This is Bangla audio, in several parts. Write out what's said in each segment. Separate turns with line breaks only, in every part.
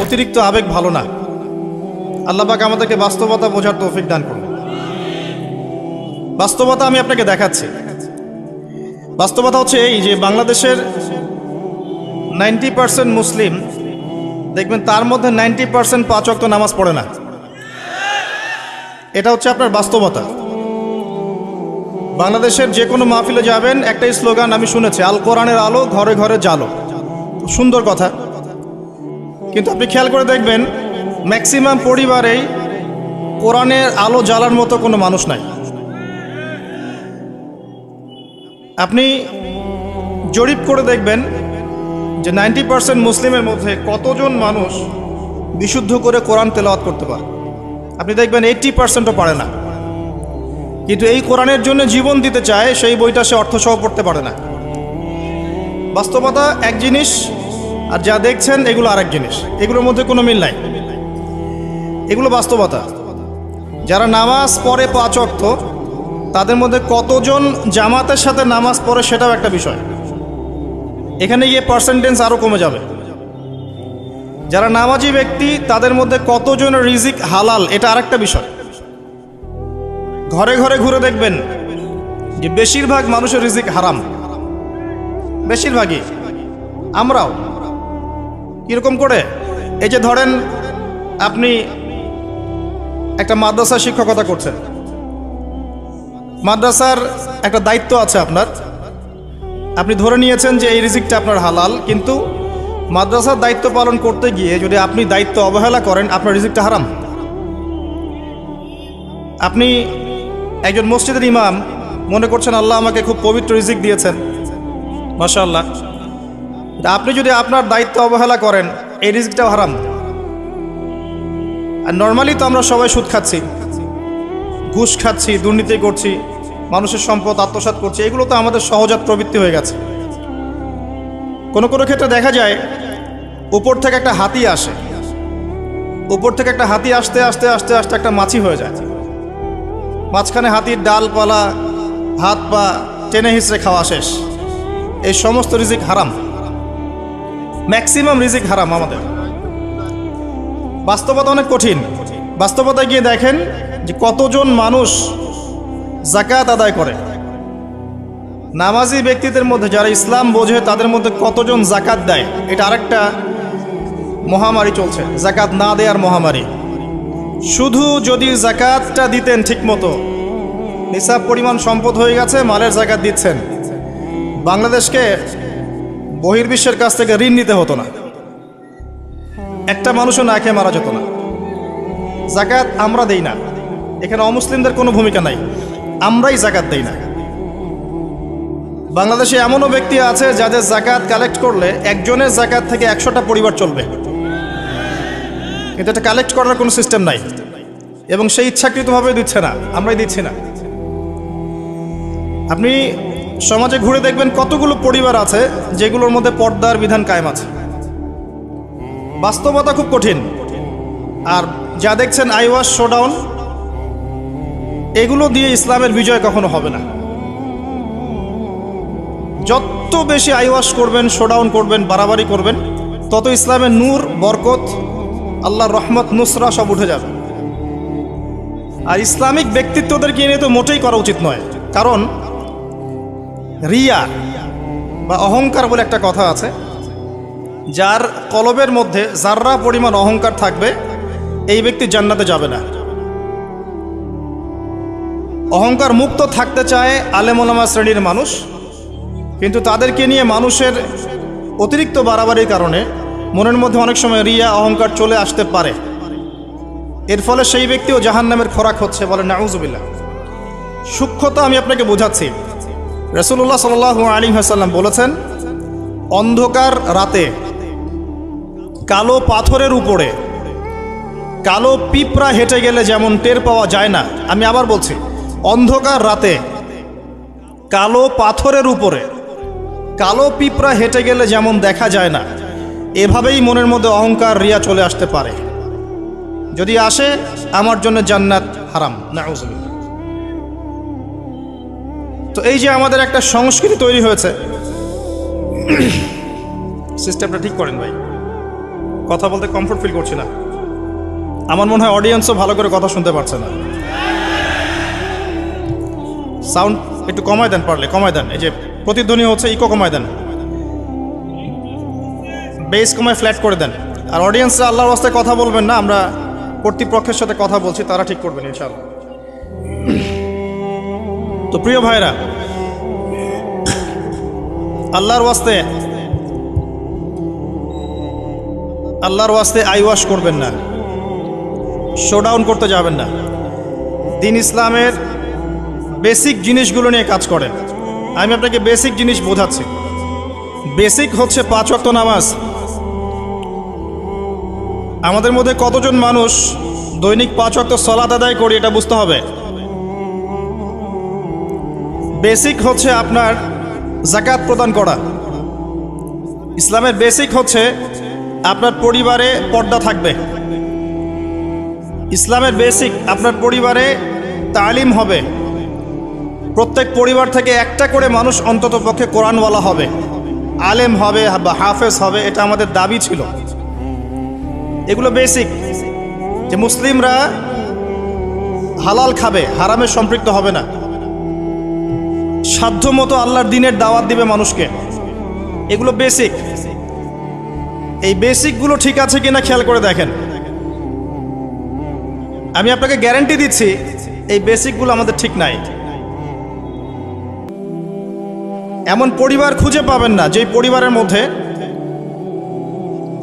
অতিরিক্ত আবেগ ভালো না। আল্লাহ পাক আমাদেরকে বাস্তবতা বোঝার তৌফিক দান করুন। বাস্তবতা আমি আপনাকে দেখাচ্ছি। বাস্তবতা হচ্ছে এই যে বাংলাদেশের নাইনটি পার্সেন্ট মুসলিম, দেখবেন তার মধ্যে নাইনটি পার্সেন্ট পাঁচ অক্ত নামাজ পড়ে না। এটা হচ্ছে আপনার বাস্তবতা। বাংলাদেশের যে কোনো মাহফিলে যাবেন, একটাই স্লোগান আমি শুনেছি, আল কোরআনের আলো ঘরে ঘরে জালো সুন্দর কথা। কিন্তু আপনি খেয়াল করে দেখবেন ম্যাক্সিমাম পরিবারেই কোরআনের আলো জ্বালার মতো কোনো মানুষ নাই। আপনি জরিপ করে দেখবেন যে নাইনটি পার্সেন্ট মুসলিমের মধ্যে কতজন মানুষ বিশুদ্ধ করে কোরআন তেলাওয়াত করতে পারে? আপনি দেখবেন এইট্টি পার্সেন্টও পারে না। কিন্তু এই কোরআনের জন্য জীবন দিতে চায়, সেই বইটা সে অর্থসহ পড়তে পারে না। বাস্তবতা এক জিনিস আর যা দেখছেন, এগুলো আরেক জিনিস। এগুলোর মধ্যে কোনো মিল নাই। এগুলো বাস্তবতা। যারা নামাজ পড়ে পাঁচ অর্থ তাদের মধ্যে কতজন জামাতের সাথে নামাজ পড়ে সেটাও একটা বিষয়। এখানে গিয়ে পার্সেন্টেজ আরও কমে যাবে। যারা নামাজি ব্যক্তি, তাদের মধ্যে কতজন রিজিক হালাল, এটা আরেকটা বিষয়। ঘরে ঘরে ঘুরে দেখবেন যে বেশিরভাগ মানুষের রিজিক হারাম। বেশিরভাগই। আমরাও। কীরকম করে? এই যে ধরেন আপনি একটা মাদ্রাসা শিক্ষকতা করছেন। মাদ্রাসার একটা দায়িত্ব আছে আপনার। আপনি ধরে নিয়েছেন যে এই রিজিকটা আপনার হালাল, কিন্তু মাদ্রাসার দায়িত্ব পালন করতে গিয়ে যদি আপনি দায়িত্ব অবহেলা করেন, আপনার রিজিকটা হারাম। আপনি একজন মসজিদের ইমাম, মনে করছেন আল্লাহ আমাকে খুব পবিত্র রিজিক দিয়েছেন। মাশাআল্লাহ আপনি যদি আপনার দায়িত্ব অবহেলা করেন, এই রিজিকটাও হারাম। আর নর্মালি তো আমরা সবাই সুদ খাচ্ছি, ঘুষ খাচ্ছি, দুর্নীতি করছি, মানুষের সম্পদ আত্মসাৎ করছি, এগুলো তো আমাদের সহজাত প্রবৃত্তি হয়ে গেছে। কোনো কোনো ক্ষেত্রে দেখা যায়, উপর থেকে একটা হাতি আসে। উপর থেকে একটা হাতি আসতে আসতে আসতে আসতে একটা মাছি হয়ে যায়। মাঝখানে হাতির ডালপালা হাত পা, টেনে হিসড়ে খাওয়া শেষ। এই সমস্ত রিজিক হারাম। ম্যাক্সিমাম রিজিক হারাম আমাদের। বাস্তবতা অনেক কঠিন। বাস্তবতায় গিয়ে দেখেন যে কতজন মানুষ জাকাত আদায় করে। নামাজি ব্যক্তিদের মধ্যে যারা ইসলাম বোঝে, তাদের মধ্যে কতজন জাকাত দেয়? এটা আরেকটা মহামারী চলছে। জাকাত না দেওয়ার মহামারী। শুধু যদি জাকাতটা দিতেন ঠিকমতো, নিসাব পরিমাণ সম্পদ হয়ে গেছে, মালের জাকাত দিচ্ছেন। বাংলাদেশকে বহির্বিশ্বের কাছ থেকে ঋণ নিতে হতো না। একটা মানুষও না খেয়ে মারা যেত না। জাকাত আমরা দেই না। এখানে অমুসলিমদের কোনো ভূমিকা নাই। আমরাই জাকাত দেই না। বাংলাদেশে এমনও ব্যক্তি আছে যাদের জাকাত কালেক্ট করলে একজনের জাকাত থেকে একশোটা পরিবার চলবে। কিন্তু এটা কালেক্ট করার কোনো সিস্টেম নাই। এবং সেই ইচ্ছাকৃতভাবে দিচ্ছে না। আমরাই দিচ্ছি না। আপনি সমাজে ঘুরে দেখবেন কতগুলো পরিবার আছে যেগুলোর মধ্যে পর্দার বিধান কায়েম আছে। বাস্তবতা খুব কঠিন। আর যা দেখছেন আইওয়াস শোডাউন, এগুলো দিয়ে ইসলামের বিজয় কখনো হবে না। যত বেশি আইওয়াস করবেন, শোডাউন করবেন, বাড়াবাড়ি করবেন, তত ইসলামের নূর, বরকত, আল্লাহর রহমত, নুসরা সব উঠে যাবে। আর ইসলামিক ব্যক্তিত্বদেরকে নিয়ে তো মোটেই করা উচিত নয়। কারণ রিয়া বা অহংকার বলে একটা কথা আছে, যার কলবের মধ্যে যার্রা পরিমাণ অহংকার থাকবে, এই ব্যক্তি জান্নাতে যাবে না। অহংকার মুক্ত থাকতে চায় আলেমোলামা শ্রেণির মানুষ, কিন্তু তাদেরকে নিয়ে মানুষের অতিরিক্ত বাড়াবাড়ির কারণে মনের মধ্যে অনেক সময় রিয়া, অহংকার চলে আসতে পারে। এর ফলে সেই ব্যক্তিও জাহান নামের খোরাক হচ্ছে বলে নাউজুবিল্লা সূক্ষ্মতা আমি আপনাকে বোঝাচ্ছি। রসুল্লাহ সাল আলী হাসাল্লাম বলেছেন, অন্ধকার রাতে কালো পাথরের উপরে কালো পিঁপড়া হেঁটে গেলে যেমন টের পাওয়া যায় না, আমি আবার বলছি, অন্ধকার রাতে কালো পাথরের উপরে কালো পিঁপড়া হেঁটে গেলে যেমন দেখা যায় না, এভাবেই মনের মধ্যে অহংকার রিয়া চলে আসতে পারে। যদি আসে, আমার জন্য জান্নাত হারাম না তো এই যে আমাদের একটা সংস্কৃতি তৈরি হয়েছে। সিস্টেমটা ঠিক করেন ভাই। কথা বলতে কমফোর্ট ফিল করছি না। আমার মনে হয় অডিয়েন্সও ভালো করে কথা শুনতে পারছে না। সাউন্ড একটু কমায় দেন পারলে, কমায় দেন। এই যে প্রতিধ্বনি হচ্ছে ইকো কমায় দেন। বেস কমায় ফ্ল্যাট করে দেন। আর অডিয়েন্সরা আল্লাহর রাস্তায় কথা বলবেন না, আমরা কর্তৃপক্ষের সাথে কথা বলছি, তারা ঠিক করবেন ইনশাআল্লাহ। তো প্রিয় ভাইরা, আল্লাহর ওয়াস্তে আল্লাহর ওয়াস্তে আই ওয়াশ করবেন না শোডাউন করতে যাবেন না। দিন ইসলামের বেসিক জিনিসগুলো নিয়ে কাজ করেন। আমি আপনাকে বেসিক জিনিস বোঝাচ্ছি। বেসিক হচ্ছে পাঁচ ওয়াক্ত নামাজ। আমাদের মধ্যে কতজন মানুষ দৈনিক পাঁচ ওয়াক্ত সলাত আদায় করি এটা বুঝতে হবে। বেসিক হচ্ছে আপনার জাকাত প্রদান করা। ইসলামের বেসিক হচ্ছে আপনার পরিবারে পর্দা থাকবে। ইসলামের বেসিক আপনার পরিবারে তালিম হবে। প্রত্যেক পরিবার থেকে একটা করে মানুষ অন্তত পক্ষে কোরআনওয়ালা হবে। আলেম হবে বা হাফেজ হবে, এটা আমাদের দাবি ছিল। এগুলো বেসিক। যে মুসলিমরা হালাল খাবে, হারামে সম্পৃক্ত হবে না। সাধ্য মতো আল্লাহর দিনের দাওয়াত দিবে মানুষকে। এগুলো বেসিক এই বেসিকগুলো ঠিক আছে কিনা খেয়াল করে দেখেন। আমি আপনাকে গ্যারান্টি দিচ্ছি, এই বেসিকগুলো আমাদের ঠিক নাই। এমন পরিবার খুঁজে পাবেন না, যেই পরিবারের মধ্যে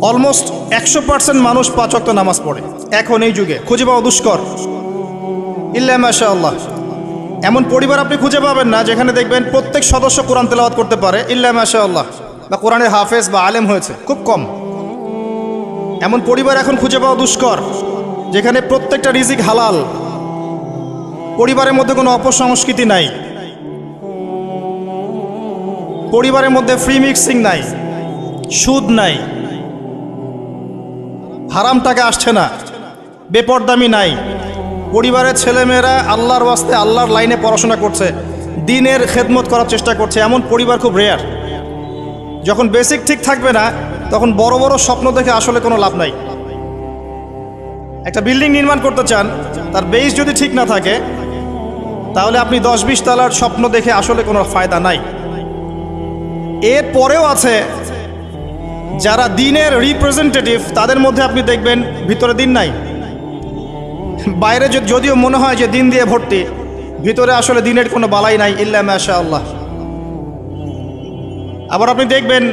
অলমোস্ট একশো পার্সেন্ট মানুষ পাঁচ ওয়াক্ত নামাজ পড়ে। এখন এই যুগে, খুঁজে পাওয়া দুষ্কর। ইল্লা মাশা আল্লাহ এমন পরিবার আপনি খুঁজে পাবেন না, যেখানে দেখবেন প্রত্যেক সদস্য কোরআন তেলাওয়াত করতে পারে। ইল্লা মাশাআল্লাহ। বা কোরআনের হাফেজ বা আলেম হয়েছে, খুব কম। এমন পরিবার এখন খুঁজে পাওয়া দুষ্কর, যেখানে প্রত্যেকটা রিজিক হালাল। পরিবারের মধ্যে কোনো অপসংস্কৃতি নাই। পরিবারের মধ্যে ফ্রি মিক্সিং নাই। সুদ নাই। হারাম টাকা আসছে না। বেপরদামি নাই। পরিবারের ছেলেমেয়েরা আল্লাহর ওয়াস্তে, আল্লাহর লাইনে পড়াশোনা করছে, দিনের খেদমত করার চেষ্টা করছে, এমন পরিবার খুব রেয়ার যখন বেসিক ঠিক থাকবে না, তখন বড় বড় স্বপ্ন দেখে আসলে কোনো লাভ নাই। একটা বিল্ডিং নির্মাণ করতে চান, তার বেস যদি ঠিক না থাকে, তাহলে আপনি দশ বিশ তলার স্বপ্ন দেখে আসলে কোনো ফায়দা নাই। এর পরেও আছে, যারা দিনের রিপ্রেজেন্টেটিভ তাদের মধ্যে আপনি দেখবেন ভিতরে দিন নাই। বাইরে যদিও মনে হয় যে দিন দিয়ে ভর্তি, ভিতরে আসলে দিনের কোনো বালাই নাই, ইল্লা মাশা আল্লাহ আবার আপনি দেখবেন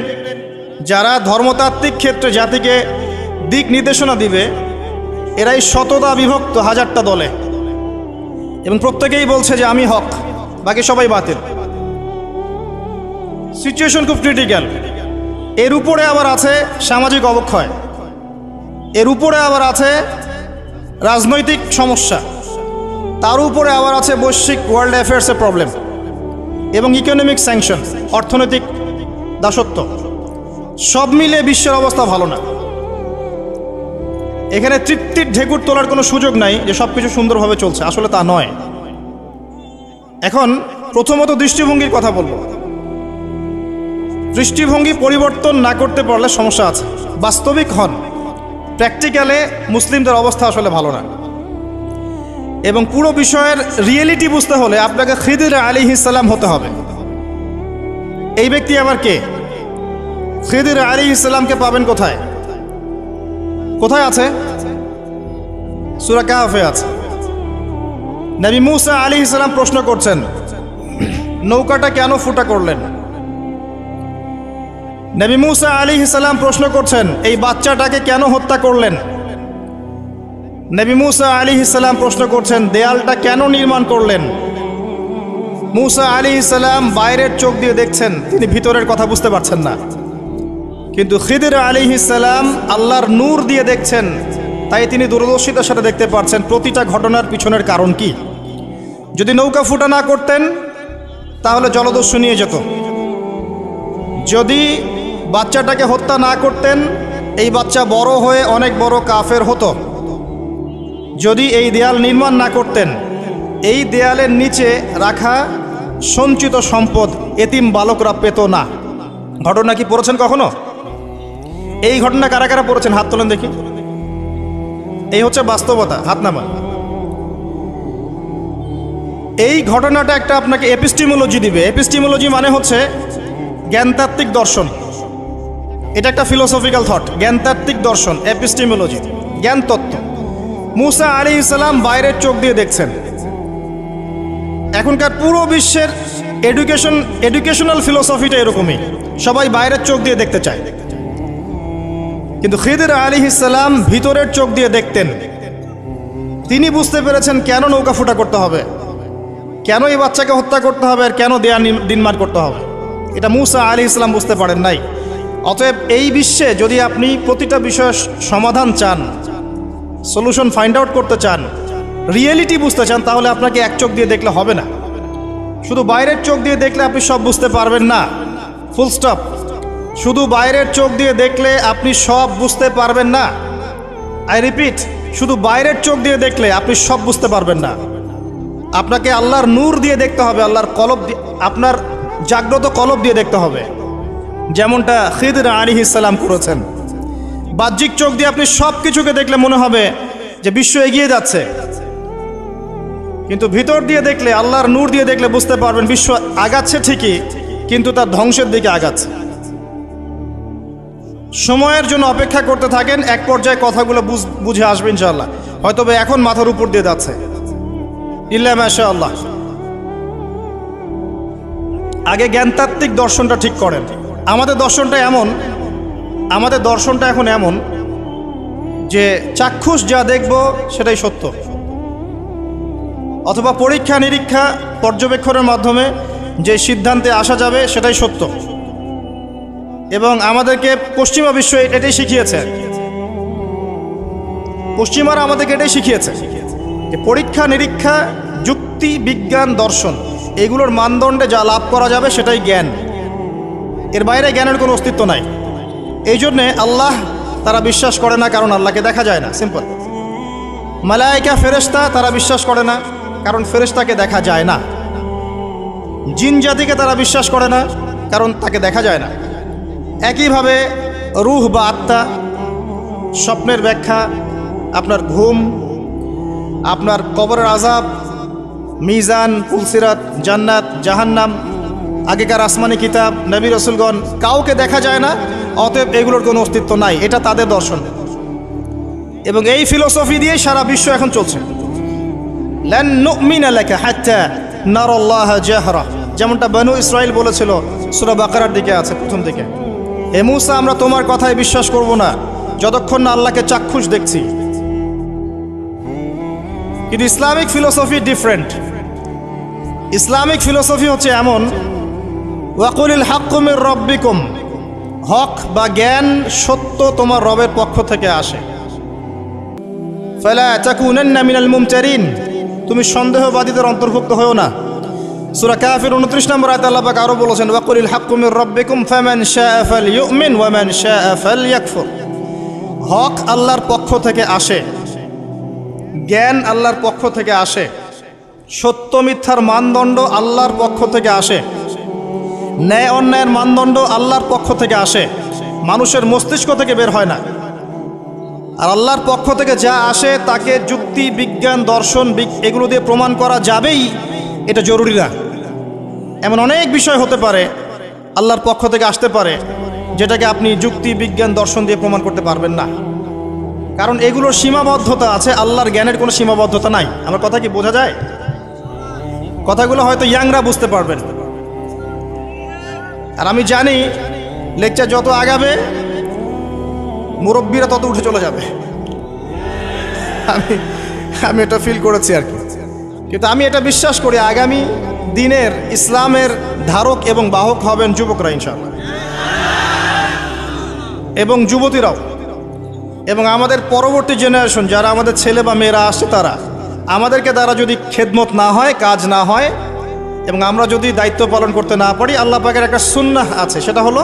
যারা ধর্মতাত্ত্বিক ক্ষেত্রে জাতিকে দিক নির্দেশনা দিবে, এরাই শততা বিভক্ত হাজারটা দলে। এবং প্রত্যেকেই বলছে যে আমি হক, বাকি সবাই বাতিল। সিচুয়েশন খুব ক্রিটিক্যাল এর উপরে আবার আছে সামাজিক অবক্ষয়। এর উপরে আবার আছে রাজনৈতিক সমস্যা। তার উপরে আবার আছে বৈশ্বিক ওয়ার্ল্ড অ্যাফেয়ার্সের প্রবলেম এবং ইকোনমিক স্যাংশন অর্থনৈতিক দাসত্ব। সব মিলে বিশ্বের অবস্থা ভালো না। এখানে তৃপ্তির ঢেকুর তোলার কোনো সুযোগ নাই যে সব কিছু সুন্দরভাবে চলছে। আসলে তা নয়। এখন প্রথমত দৃষ্টিভঙ্গির কথা বলব। দৃষ্টিভঙ্গি পরিবর্তন না করতে পারলে সমস্যা আছে। বাস্তবিক হন। প্র্যাকটিক্যালে মুসলিমদের অবস্থা আসলে ভালো না। এবং পুরো বিষয়ের রিয়েলিটি বুঝতে হলে আপনাকে খিদির আলী ইসাল্লাম হতে হবে। এই ব্যক্তি আবার কে? খিদির আলী ইসলামকে পাবেন কোথায়? কোথায় আছে? সুরা কাহাফে আছে। নবী মুসা আলী ইসলাম প্রশ্ন করছেন, নৌকাটা কেন ফুটা করলেন? নবী মুসা আলী ইসলাম প্রশ্ন করছেন, এই বাচ্চাটাকে কেন হত্যা করলেন? নবী মুসা আলী ইসলাম প্রশ্ন করছেন, দেয়ালটা কেন নির্মাণ করলেন? মুসা আলী ইসলাম বাইরের চোখ দিয়ে দেখছেন, তিনি ভিতরের কথা বুঝতে পারছেন না। কিন্তু খিদির আলী ইসলাম আল্লাহর নূর দিয়ে দেখছেন, তাই তিনি দূরদর্শিতার সাথে দেখতে পাচ্ছেন প্রতিটা ঘটনার পিছনের কারণ কি? যদি নৌকা ফুটা না করতেন, তাহলে জলদস্যু নিয়ে যেত। যদি বাচ্চাটাকে হত্যা না করতেন, এই বাচ্চা বড় হয়ে অনেক বড় কাফের হতো। যদি এই দেয়াল নির্মাণ না করতেন, এই দেয়ালের নিচে রাখা সঞ্চিত সম্পদ এতিম বালকরা পেত না। ঘটনা কি পড়েছেন কখনো? এই ঘটনা কারা কারা পড়েছেন? হাত তোলেন দেখি। এই হচ্ছে বাস্তবতা, হাত নামা এই ঘটনাটা একটা আপনাকে এপিস্টিমোলজি দিবে। এপিস্টিমোলজি মানে হচ্ছে জ্ঞানতাত্ত্বিক দর্শন। এটা একটা ফিলোসফিক্যাল থট জ্ঞানতাত্ত্বিক দর্শন এপিস্টিমোলজি জ্ঞান তত্ত্ব মুসা আলী ইসলাম বাইরের চোখ দিয়ে দেখছেন। এখনকার পুরো বিশ্বের এডুকেশন এডুকেশনাল ফিলোসফিটা এরকমই। সবাই বাইরের চোখ দিয়ে দেখতে চায়। কিন্তু খিদির আলী ইসলাম ভিতরের চোখ দিয়ে দেখতেন। তিনি বুঝতে পেরেছেন কেন নৌকা ফুটা করতে হবে। কেন এই বাচ্চাকে হত্যা করতে হবে আর কেন দেয়া নিম- দিনমার করতে হবে। এটা মুসা আলী ইসলাম বুঝতে পারেন নাই। অতএব এই বিশ্বে যদি আপনি প্রতিটা বিষয়ের সমাধান চান সলিউশন ফাইন্ড আউট করতে চান রিয়েলিটি বুঝতে চান, তাহলে আপনাকে এক চোখ দিয়ে দেখলে হবে না। শুধু বাইরের চোখ দিয়ে দেখলে আপনি সব বুঝতে পারবেন না। ফুল স্টপ শুধু বাইরের চোখ দিয়ে দেখলে আপনি সব বুঝতে পারবেন না। আই রিপিট শুধু বাইরের চোখ দিয়ে দেখলে আপনি সব বুঝতে পারবেন না। আপনাকে আল্লাহর নূর দিয়ে দেখতে হবে, আল্লাহর কলব আপনার জাগ্রত কলব দিয়ে দেখতে হবে। যেমনটা খিদর আলী ইসাল্লাম করেছেন। বাহ্যিক চোখ দিয়ে আপনি সব কিছুকে দেখলে মনে হবে যে বিশ্ব এগিয়ে যাচ্ছে। কিন্তু ভিতর দিয়ে দেখলে, আল্লাহর নূর দিয়ে দেখলে বুঝতে পারবেন বিশ্ব আগাচ্ছে ঠিকই, কিন্তু তার ধ্বংসের দিকে আগাচ্ছে। সময়ের জন্য অপেক্ষা করতে থাকেন, এক পর্যায়ে কথাগুলো বুঝে আসবে ইনশাল্লাহ হয়তো এখন মাথার উপর দিয়ে যাচ্ছে। ইল্লা আল্লাহ আগে জ্ঞানতাত্ত্বিক দর্শনটা ঠিক করেন। আমাদের দর্শনটা এমন, আমাদের দর্শনটা এখন এমন যে চাক্ষুষ যা দেখব সেটাই সত্য। অথবা পরীক্ষা নিরীক্ষা পর্যবেক্ষণের মাধ্যমে যে সিদ্ধান্তে আসা যাবে সেটাই সত্য। এবং আমাদেরকে পশ্চিমা বিশ্ব এটাই শিখিয়েছে। পশ্চিমারা আমাদেরকে এটাই শিখিয়েছে যে পরীক্ষা নিরীক্ষা, যুক্তি, বিজ্ঞান, দর্শন, এগুলোর মানদণ্ডে যা লাভ করা যাবে সেটাই জ্ঞান। এর বাইরে জ্ঞানের কোনো অস্তিত্ব নাই। এই জন্যে আল্লাহ তারা বিশ্বাস করে না, কারণ আল্লাহকে দেখা যায় না। সিম্পল মালায়িকা ফেরেশতা তারা বিশ্বাস করে না, কারণ ফেরেশতাকে দেখা যায় না। জিন জাতিকে তারা বিশ্বাস করে না, কারণ তাকে দেখা যায় না। একইভাবে রুহ বা আত্মা, স্বপ্নের ব্যাখ্যা, আপনার ঘুম, আপনার কবরের আজাব মিজান পুলসিরাত জান্নাত, জাহান্নাম আগেকার আসমানি কিতাব, নবী রসুলগণ কাউকে দেখা যায় না, অতএব এগুলোর কোনো অস্তিত্ব নাই। এটা তাদের দর্শন। এবং এই ফিলোসফি দিয়ে সারা বিশ্ব এখন চলছে। যেমনটা বনু ইসরায়েল বলেছিল, সুরা বাকারার দিকে আছে, প্রথম দিকে। হে মুসা, আমরা তোমার কথায় বিশ্বাস করব না। যতক্ষণ না আল্লাহকে চাক্ষুষ দেখছি। কিন্তু Islamic philosophy different Islamic philosophy হচ্ছে এমন ওয়াকুলিল হাক্কুমের রব্বিকুম। হক বা জ্ঞান সত্য তোমার রবের পক্ষ থেকে আসে। ফালা তাকুনান্না মিনাল মুমতারিন। তুমি সন্দেহবাদীদের অন্তর্ভুক্ত হও না। সূরা কাফির 29 নম্বর আয়াতে আল্লাহ পাক আরও বলেছেন, ওয়াকুলিল হাক্কু মির রাব্বিকুম ফামান শাআ ফালইউমিন ওয়া মান শাআ ফালইয়াকফুর। হক আল্লাহর পক্ষ থেকে আসে। জ্ঞান আল্লাহর পক্ষ থেকে আসে। সত্য মিথ্যার মানদণ্ড আল্লাহর পক্ষ থেকে আসে। ন্যায় অন্যায়ের মানদণ্ড আল্লাহর পক্ষ থেকে আসে। মানুষের মস্তিষ্ক থেকে বের হয় না। আর আল্লাহর পক্ষ থেকে যা আসে তাকে যুক্তি, বিজ্ঞান, দর্শন এগুলো দিয়ে প্রমাণ করা যাবেই। এটা জরুরি না। এমন অনেক বিষয় হতে পারে, আল্লাহর পক্ষ থেকে আসতে পারে, যেটাকে আপনি যুক্তি, বিজ্ঞান, দর্শন দিয়ে প্রমাণ করতে পারবেন না। কারণ এগুলোর সীমাবদ্ধতা আছে, আল্লাহর জ্ঞানের কোনো সীমাবদ্ধতা নাই। আমার কথা কি বোঝা যায়? কথাগুলো হয়তো ইয়াংরা বুঝতে পারবেন। আর আমি জানি লেকচার যত আগাবে, মুরব্বীরা তত উঠে চলে যাবে। আমি আমি এটা ফিল করেছি আর কি। কিন্তু আমি এটা বিশ্বাস করি আগামী দিনের ইসলামের ধারক এবং বাহক হবেন যুবকরা, ইনশাআল্লাহ। এবং যুবতীরাও। এবং আমাদের পরবর্তী জেনারেশন যারা আমাদের ছেলে বা মেয়েরা আসছে, তারা, আমাদেরকে দ্বারা যদি খেদমত না হয়, কাজ না হয় এবং আমরা যদি দায়িত্ব পালন করতে না পারি, আল্লাহ পাকের একটা সুন্নাহ আছে। সেটা হলো,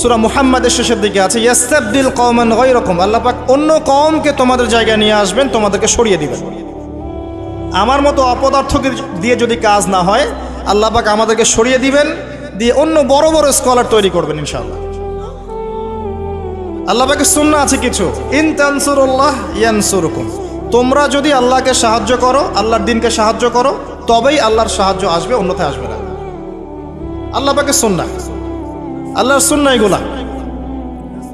সুরা মুহাম্মাদের শেষের দিকে আছে, ইয়াস্তাবদিল কওমান গায়রাকুম আল্লাহ পাক অন্য কওমকে তোমাদের জায়গায় নিয়ে আসবেন, তোমাদেরকে সরিয়ে দিবেন। আমার মতো অপদার্থকে দিয়ে যদি কাজ না হয়, আল্লাহ পাক আমাদেরকে সরিয়ে দিবেন, দিয়ে অন্য বড় বড় স্কলার তৈরি করবেন, ইনশাআল্লাহ। আল্লাহ পাকে সুন্না আছে কিছু, ইন তানসুরুল্লাহ ইয়ানসুরুকুম তোমরা যদি আল্লাহকে সাহায্য করো, আল্লাহর দিনকে সাহায্য করো, তবেই আল্লাহর সাহায্য আসবে, অন্যথায় আসবে না। আল্লাহ পাকে সুন্না আল্লাহর সুন্না এগুলা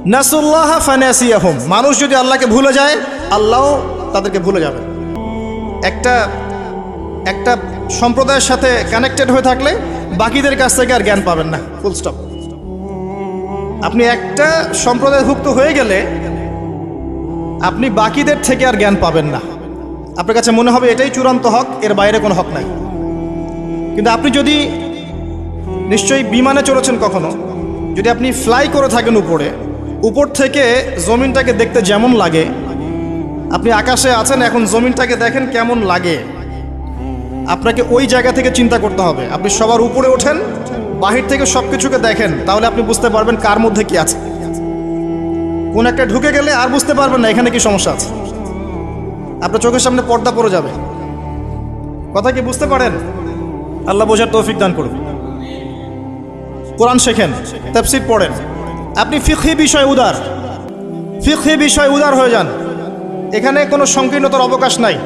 নাসুল্লাহ ফানাসিয়াহুম। মানুষ যদি আল্লাহকে ভুলে যায় আল্লাহও তাদেরকে ভুলে যাবে। একটা একটা সম্প্রদায়ের সাথে কানেক্টেড হয়ে থাকলে বাকিদের কাছ থেকে আর জ্ঞান পাবেন না। ফুল স্টপ আপনি একটা সম্প্রদায়ভুক্ত হয়ে গেলে আপনি বাকিদের থেকে আর জ্ঞান পাবেন না। আপনার কাছে মনে হবে এটাই চূড়ান্ত হক, এর বাইরে কোনো হক নাই। কিন্তু আপনি যদি নিশ্চয়ই বিমানে চড়েছেন কখনো, যদি আপনি ফ্লাই করে থাকেন উপরে, উপর থেকে জমিনটাকে দেখতে যেমন লাগে, আপনি আকাশে আছেন, এখন জমিনটাকে দেখেন কেমন লাগে, আপনাকে ওই জায়গা থেকে চিন্তা করতে হবে। আপনি সবার উপরে ওঠেন, বাহির থেকে সব কিছুকে দেখেন, তাহলে আপনি বুঝতে পারবেন কার মধ্যে কি আছে। কোন একটা ঢুকে গেলে আর বুঝতে পারবেন না এখানে কি সমস্যা আছে। আপনার চোখের সামনে পর্দা পড়ে যাবে। কথা কি বুঝতে পারেন? আল্লাহ বোঝার তৌফিক দান করুন। কোরআন শেখেন, তাফসির পড়েন। আপনি ফিখি বিষয় উদার। ফিখি বিষয় উদার হয়ে যান। এখানে কোনো সংকীর্ণতার অবকাশ নাই।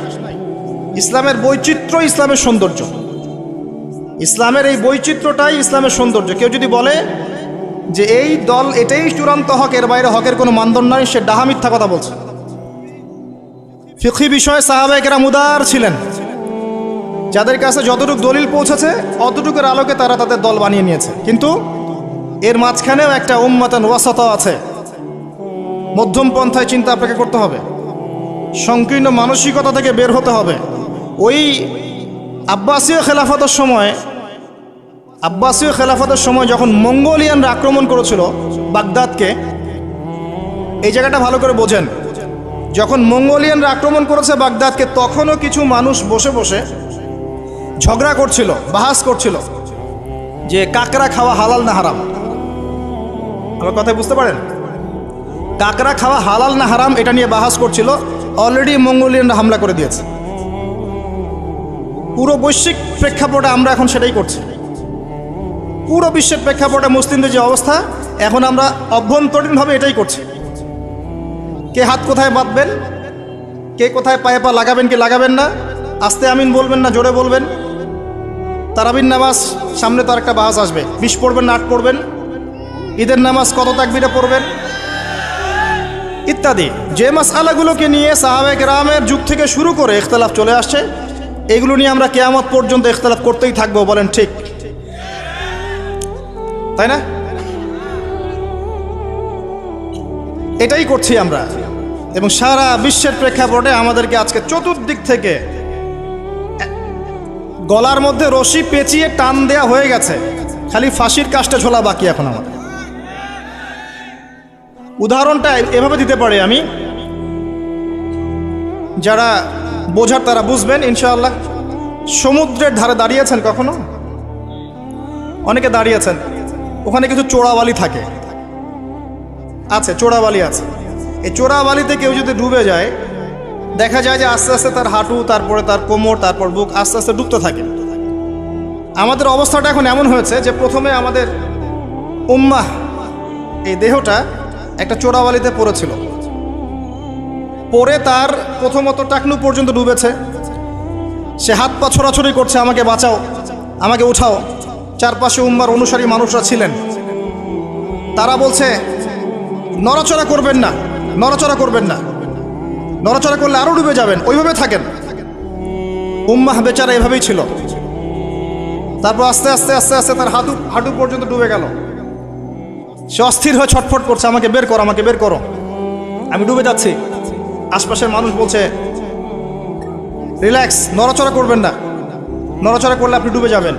ইসলামের বৈচিত্র্য ইসলামের সৌন্দর্য। ইসলামের এই বৈচিত্র্যটাই ইসলামের সৌন্দর্য। কেউ যদি বলে যে এই দল এটাই চূড়ান্ত হক, এর বাইরে হকের কোনো মানদণ্ড নয় সে ডাহা মিথ্যা কথা বলছে। ফিখি বিষয়ে সাহাবাহিকেরা মুদার ছিলেন। যাদের কাছে যতটুকু দলিল পৌঁছেছে, অতটুকুর আলোকে তারা তাদের দল বানিয়ে নিয়েছে। কিন্তু এর মাঝখানেও একটা উম্মাতান ওয়াসত আছে। মধ্যম পন্থায় চিন্তা আপনাকে করতে হবে। সংকীর্ণ মানসিকতা থেকে বের হতে হবে। ওই আব্বাসীয় খেলাফতের সময় আব্বাসীয় খেলাফতের সময় যখন মঙ্গোলিয়ানরা আক্রমণ করেছিল বাগদাদকে, এই জায়গাটা ভালো করে বোঝেন। যখন মঙ্গোলিয়ানরা আক্রমণ করেছে বাগদাদকে, তখনও কিছু মানুষ বসে বসে ঝগড়া করছিল, বাহাস করছিল যে কাকরা খাওয়া হালাল না হারাম। আমার কথা বুঝতে পারেন? কাকরা খাওয়া হালাল না হারাম, এটা নিয়ে বাহাস করছিল অলরেডি মঙ্গোলিয়ানরা হামলা করে দিয়েছে। পুরো বৈশ্বিক প্রেক্ষাপটে আমরা এখন সেটাই করছি। পুরো বিশ্বের প্রেক্ষাপটে মুসলিমদের যে অবস্থা, এখন আমরা অভ্যন্তরীণভাবে এটাই করছি। কে হাত কোথায় বাঁধবেন, কে কোথায় পায়ে পা লাগাবেন, কি লাগাবেন না, আস্তে আমিন বলবেন না, জোরে বলবেন। তারাবিন নামাজ, সামনে তার একটা বাস আসবে। বিশ পড়বেন আট পড়বেন। ঈদের নামাজ কত তাকবিরে পড়বেন? ইত্যাদি। যে মাস আলাগুলোকে নিয়ে সাহাবেক রামের যুগ থেকে শুরু করে ইখতলাফ চলে আসছে, এগুলো নিয়ে আমরা কেয়ামত পর্যন্ত ইখতলাফ করতেই থাকব, বলেন ঠিক। তাই না? এটাই করছি আমরা। এবং সারা বিশ্বের প্রেক্ষাপটে আমাদেরকে আজকে চতুর্দিক থেকে গলার মধ্যে রশি পেঁচিয়ে টান দেয়া হয়ে গেছে। খালি ফাঁসির কাজটা ঝোলা বাকি এখন আমাদের। উদাহরণটা এভাবে দিতে পারি আমি। যারা বোঝার তারা বুঝবেন, ইনশাআল্লাহ। সমুদ্রের ধারে দাঁড়িয়েছেন কখনো? অনেকে দাঁড়িয়েছেন। ওখানে কিছু চোরাবালি থাকে। আছে, চোরাবালি আছে। এই চোরাবালিতে কেউ যদি ডুবে যায়, দেখা যায় যে আস্তে আস্তে তার হাঁটু, তারপরে তার কোমর, তারপর বুক আস্তে আস্তে ডুবতে থাকে। আমাদের অবস্থাটা এখন এমন হয়েছে যে প্রথমে আমাদের উম্মাহ, এই দেহটা একটা চোরাবালিতে পড়েছিল। পরে তার প্রথমত টাকনু পর্যন্ত ডুবেছে। সে হাত পা ছড়াছড়ি করছে, আমাকে বাঁচাও, আমাকে উঠাও। চারপাশে উম্মার অনুসারী মানুষরা ছিলেন। তারা বলছে, নড়াচড়া করবেন না, নড়াচড়া করবেন না। নড়াচড়া করলে আরও ডুবে যাবেন, ওইভাবে থাকেন। উম্মাহ বেচারা এভাবেই ছিল। তারপর আস্তে আস্তে আস্তে আস্তে তার হাঁটু হাঁটু পর্যন্ত ডুবে গেল। সে অস্থির হয়ে ছটফট করছে, আমাকে বের করো, আমাকে বের করো। আমি ডুবে যাচ্ছি। আশপাশের মানুষ বলছে, রিল্যাক্স, নড়াচড়া করবেন না। নড়াচড়া করলে আপনি ডুবে যাবেন।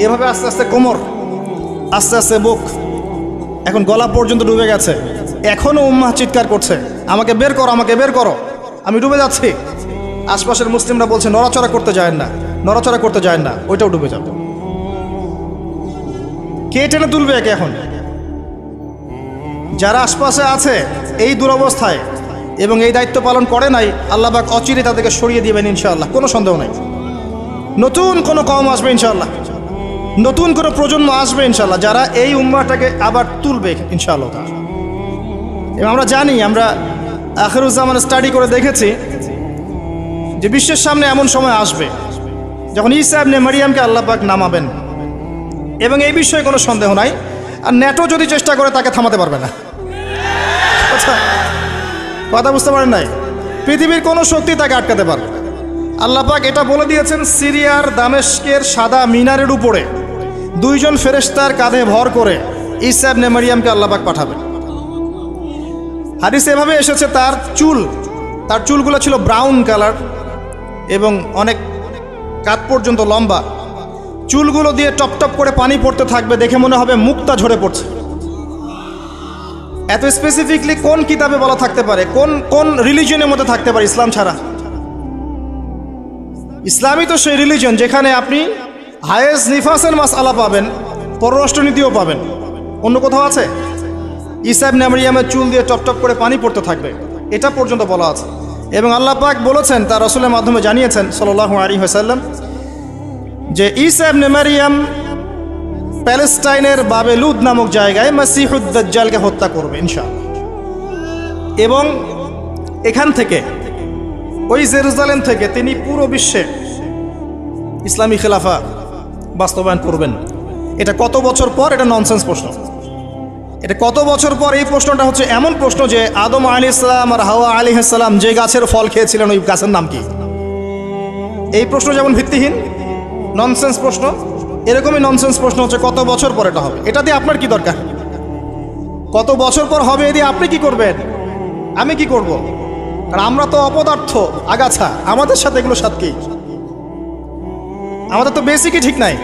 এভাবে আস্তে আস্তে কোমর, আস্তে আস্তে বুক। এখন গলা পর্যন্ত ডুবে গেছে। এখনও উম্মাহ চিৎকার করছে। আমাকে বের করো, আমাকে বের করো। আমি ডুবে যাচ্ছি। আশপাশের মুসলিমরা বলছে, নড়াচড়া করতে যায় না, নড়াচড়া করতে যায় না, ওইটাও ডুবে যাবে। কে টেনে তুলবে একে এখন? যারা আশপাশে আছে, এই দুরবস্থায় এবং এই দায়িত্ব পালন করে নাই আল্লাহবাক অচিরে তাদেরকে সরিয়ে দিবেন ইনশাআল্লাহ। কোনো সন্দেহ নাই। নতুন কোনো কম আসবে ইনশাআল্লাহ। নতুন কোনো প্রজন্ম আসবে ইনশাল্লাহ যারা এই উম্মাটাকে আবার তুলবে ইনশাআল্লাহ। এবং আমরা জানি, আমরা আখরুজ্জামান স্টাডি করে দেখেছি যে বিশ্বের সামনে এমন সময় আসবে যখন ইসা ইবনে মারিয়ামকে পাক নামাবেন। এবং এই বিষয়ে কোনো সন্দেহ নাই, আর নেটো যদি চেষ্টা করে, তাকে থামাতে পারবে না। আচ্ছা কথা বুঝতে পারেন নাই? পৃথিবীর কোনো শক্তি তাকে আটকাতে পারবে না। আল্লাহ পাক এটা বলে দিয়েছেন, সিরিয়ার দামেস্কের সাদা মিনারের উপরে। দুইজন ফেরেশতার কাঁধে ভর করে ইসাব ইবনে মারিয়ামকে আল্লাহ পাক পাঠাবেন। হাদিস এভাবে এসেছে, তার চুল, তার চুলগুলো ছিল ব্রাউন কালার এবং অনেক কাত পর্যন্ত লম্বা। চুলগুলো দিয়ে টপ টপ করে পানি পড়তে থাকবে দেখে মনে হবে মুক্তা ঝরে পড়ছে। এত স্পেসিফিকলি কোন কিতাবে বলা থাকতে পারে? কোন কোন রিলিজনের মধ্যে থাকতে পারে ইসলাম ছাড়া? ইসলামই তো সেই রিলিজন যেখানে আপনি হায়েস নিফাসের মাস আলা পাবেন, পররাষ্ট্রনীতিও পাবেন। অন্য কোথাও আছে? ইসাব নামরিয়ামের চুল দিয়ে টপটপ করে পানি পড়তে থাকবে। এটা পর্যন্ত বলা আছে। এবং আল্লাহ পাক বলেছেন, তার রসুলের মাধ্যমে জানিয়েছেন সাল্লাহ আলী হাসাল্লাম যে ইসাব নেমারিয়াম প্যালেস্টাইনের বাবেলুদ নামক জায়গায় মাসিহুদ্দাজ্জালকে হত্যা করবে, ইনশাআল্লাহ। এবং এখান থেকে ওই জেরুজালেম থেকে তিনি পুরো বিশ্বে ইসলামী খেলাফা বাস্তবায়ন করবেন। এটা কত বছর পর? এটা ননসেন্স প্রশ্ন। এটা কত বছর পর এই প্রশ্নটা হচ্ছে এমন প্রশ্ন যে আদম আলী ইসলাম আর হাওয়া আলী ইসলাম যে গাছের ফল খেয়েছিলেন, ওই গাছের নাম কি? এই প্রশ্ন যেমন ভিত্তিহীন ননসেন্স প্রশ্ন, এরকমই ননসেন্স প্রশ্ন হচ্ছে কত বছর পর এটা হবে? এটা দিয়ে আপনার কি দরকার? কত বছর পর হবে এ দিয়ে আপনি কি করবেন? আমি কি করব? কারণ আমরা তো অপদার্থ আগাছা। আমাদের সাথে এগুলো সাথে আমাদের তো বেসিকই ঠিক নাই।